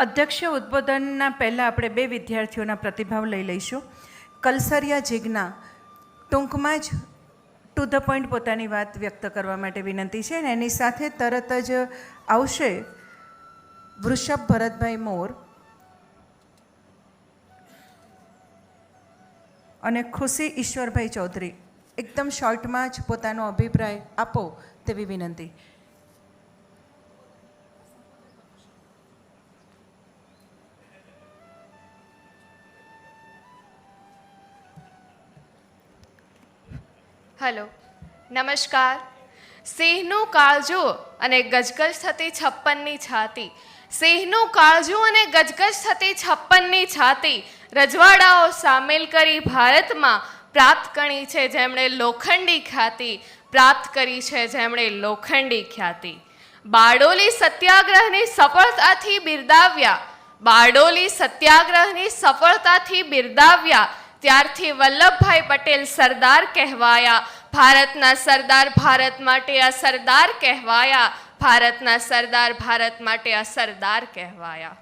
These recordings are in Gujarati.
અધ્યક્ષ ઉદ્બોધનના પહેલાં આપણે બે વિદ્યાર્થીઓના પ્રતિભાવ લઈ લઈશું. કલસરિયા જિજ્ઞા ટૂંકમાં જ ટુ ધ પોઈન્ટ પોતાની વાત વ્યક્ત કરવા માટે વિનંતી છે અને એની સાથે તરત જ આવશે વૃષભ ભરતભાઈ મોર. અને ખુશી ઈશ્વરભાઈ ચૌધરી. એકદમ શોર્ટમાં જ પોતાનો અભિપ્રાય આપો તેવી વિનંતી. હલો, નમસ્કાર. સિંહનું કાળજું અને ગજગજ થતી છપ્પનની છાતી. સિંહનું કાળજું અને ગજગજ થતી છપ્પનની છાતી રજવાડાઓ સામેલ કરી ભારતમાં પ્રાપ્ત કરી છે જેમણે લોખંડી ખ્યાતિ, પ્રાપ્ત કરી છે જેમણે લોખંડી ખ્યાતિ. બારડોલી સત્યાગ્રહની સફળતાથી બિરદાવ્યા. બારડોલી સત્યાગ્રહની સફળતાથી બિરદાવ્યા ત્યારથી વલ્લભભાઈ પટેલ સરદાર કહેવાયા. ભારતના સરદાર ભારત માટે આ સરદાર કહેવાયા. ભારતના સરદાર ભારત માટે આ સરદાર કહેવાયા.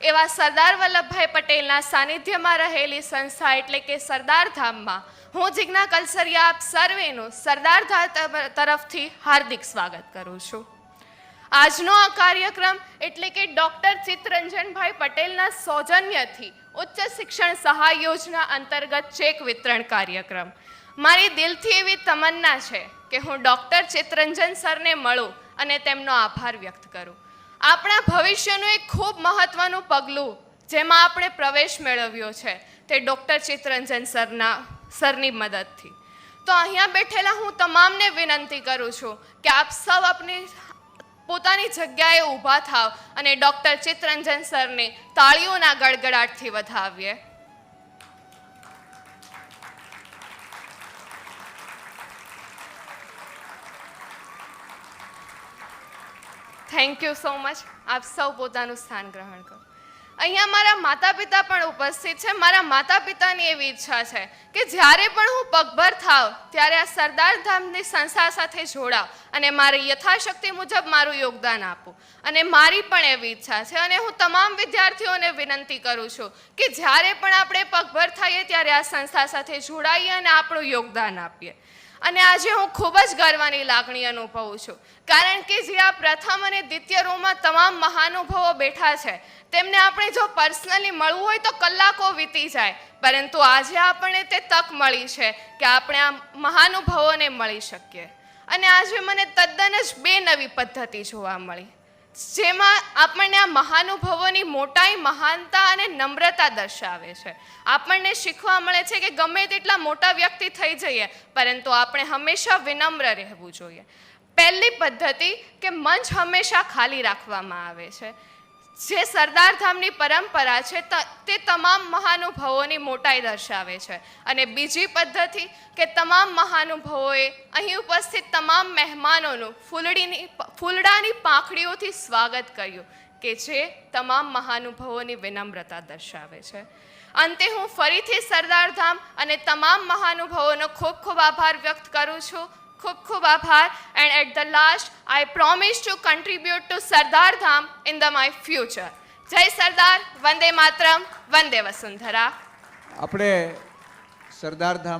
એવા સરદાર વલ્લભભાઈ પટેલના સાનિધ્યમાં રહેલી સંસ્થા એટલે કે સરદારધામમાં હું જિજ્ઞા કલસરિયા આપ સર્વેનું સરદાર ધામ તરફથી હાર્દિક સ્વાગત કરું છું. આજનો આ કાર્યક્રમ એટલે કે ડૉક્ટર ચિત્તરંજનભાઈ પટેલના સૌજન્યથી ઉચ્ચ શિક્ષણ સહાય યોજના અંતર્ગત ચેક વિતરણ કાર્યક્રમ. મારી દિલથી એવી તમન્ના છે કે હું ડૉક્ટર ચિત્તરંજન સરને મળું અને તેમનો આભાર વ્યક્ત કરું. આપણા ભવિષ્યનું એક ખૂબ મહત્ત્વનું પગલું જેમાં આપણે પ્રવેશ મેળવ્યો છે તે ડૉક્ટર ચિત્તરંજન સરના, સરની મદદથી. તો અહીંયા બેઠેલા હું તમામને વિનંતી કરું છું કે આપ સૌ આપની પોતાની જગ્યાએ ઊભા થાવ અને ડૉક્ટર ચિત્તરંજન સરને તાળીઓના ગડગડાટથી વધાવીએ. થેન્ક યુ સો મચ આપ સૌ પોતાનું સ્થાન ગ્રહણ કરો. અહીંયા મારા માતા પિતા પણ ઉપસ્થિત છે. મારા માતા પિતાની એવી ઈચ્છા છે કે જ્યારે પણ હું પગભર થાવ, ત્યારે આ સરદાર ધામની સંસ્થા સાથે જોડાવ અને મારી યથાશક્તિ મુજબ મારું યોગદાન આપું. અને મારી પણ એવી ઈચ્છા છે અને હું તમામ વિદ્યાર્થીઓને વિનંતી કરું છું કે જ્યારે પણ આપણે પગભર થઈએ, ત્યારે આ સંસ્થા સાથે જોડાઈએ અને આપણું યોગદાન આપીએ. અને આજે હું ખૂબ જ ગર્વની લાગણી અનુભવું છું. કારણ કે જે આ પ્રથમ અને દ્વિતીય રોમાં તમામ મહાનુભાવો બેઠા છે, તેમને આપણે જો પર્સનલી મળવું હોય તો કલાકો વીતી જાય, પરંતુ આજે આપણને તે તક મળી છે કે આપણે આ મહાનુભાવોને મળી શકીએ. અને આજે મને તદ્દન જ બે નવી પદ્ધતિ જોવા મળી. જેમાં આપણને આ મહાનુભવોની મોટાઈ, મહાનતા અને નમ્રતા દર્શાવે છે. આપણને શીખવા મળે છે કે ગમે તેટલા મોટા વ્યક્તિ થઈ જઈએ, પરંતુ આપણે હંમેશા વિનમ્ર રહેવું જોઈએ. પહેલી પદ્ધતિ કે મંચ હંમેશા ખાલી રાખવામાં આવે છે. જે સરદાર ધામની પરંપરા છે, ત- તમામ મહાનુભાવોની મોટાઈ દર્શાવે છે. અને બીજી પદ્ધતિ કે તમામ મહાનુભાવોએ અહીં ઉપસ્થિત તમામ મહેમાનોનું ફૂલડીની ફૂલડાની પાંખડીઓથી સ્વાગત કર્યું, કે જે તમામ મહાનુભાવોની વિનમ્રતા દર્શાવે છે. અંતે હું ફરીથી સરદાર ધામ અને તમામ મહાનુભાવોનો ખૂબ ખૂબ આભાર વ્યક્ત કરું છું. ખૂબ ખૂબ આભાર. And at the last I promise to contribute to Sardar Dham in the my future જય સરદાર વંદે માતરમ વંદે વસુંધરા આપણે સરદાર ધામ